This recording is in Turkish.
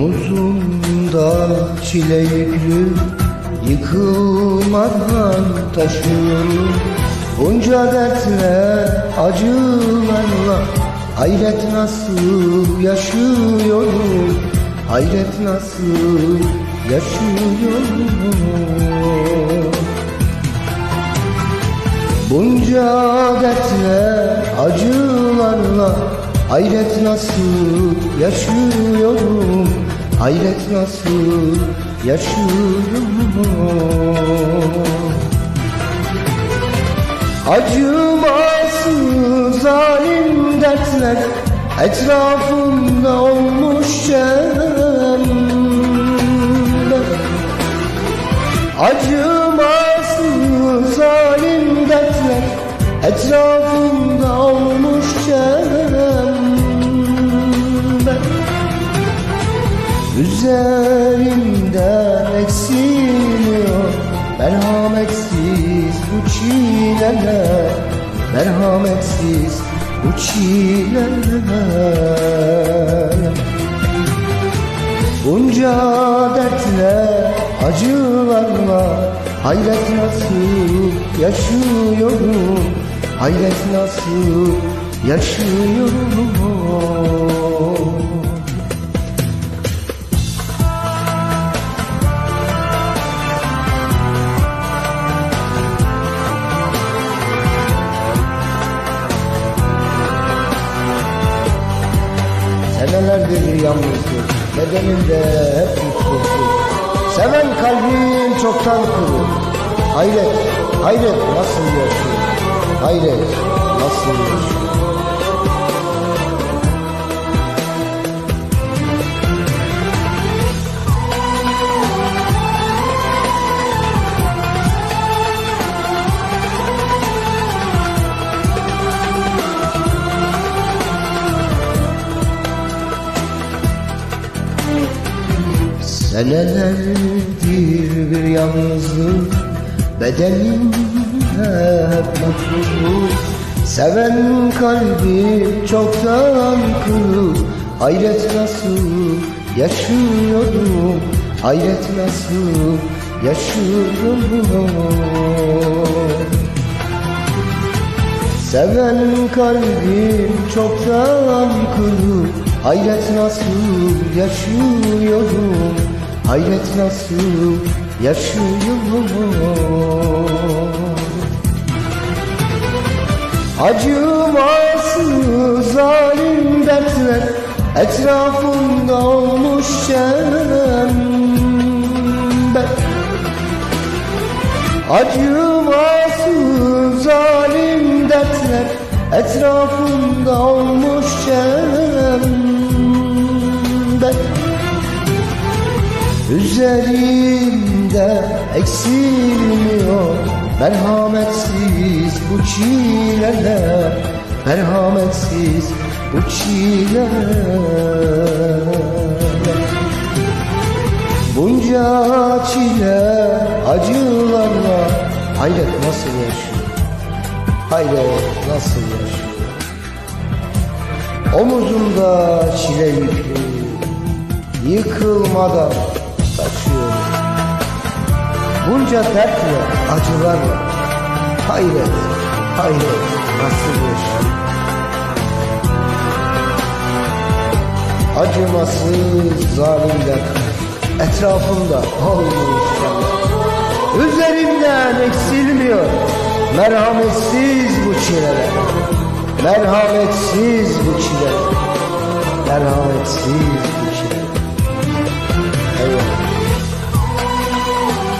Omuzumda çile yüklü Yıkılmadan taşıyorum. Bunca dertle acılarla Hayret nasıl yaşıyorum? Hayret nasıl yaşıyorum? Bunca dertle acılarla Hayret nasıl yaşıyorum Hayret nasıl yaşıyorum Acımasız zalim dertler Etrafımda olmuş çember Acımasız zalim dertler Etrafımda Üzerimden eksiliyor. Merhametsiz bu çileler Merhametsiz bu çileler Bunca dertle, acılarla Hayret nasıl yaşıyorum? Hayret nasıl yaşıyorum Senelerdir yalnızlık Bedenimde hep mutsuzluk Seven kalbim çoktan kuru. Hayret, hayret nasıl yaşıyor? Hayret nasıl yaşıyor Senelerdir bir yalnızlık Bedenim hep mutsuzluk. Seven kalbi çoktan kırık Hayret nasıl yaşıyorum Hayret nasıl yaşıyorum Seven kalbim çoktan kırık Hayret nasıl yaşıyorum Hayret nasıl yaşıyorum Acımasız zalim dertler Etrafımda olmuş çember. Acımasız zalim dertler Etrafımda olmuş çember Üzerimde eksilmiyor Merhametsiz bu çileler Merhametsiz bu çileler. Bunca çile acılarla Hayret nasıl yaşıyor? Hayret nasıl yaşıyor? Omuzumda çile yüklü Yıkılmadan Bunca dertle acılarla Hayret, hayret nasıl yaşıyor? Acımasız zalimler etrafımda olmuş Üzerimden eksilmiyor. Merhametsiz bu çileler Merhametsiz bu çileler Merhametsiz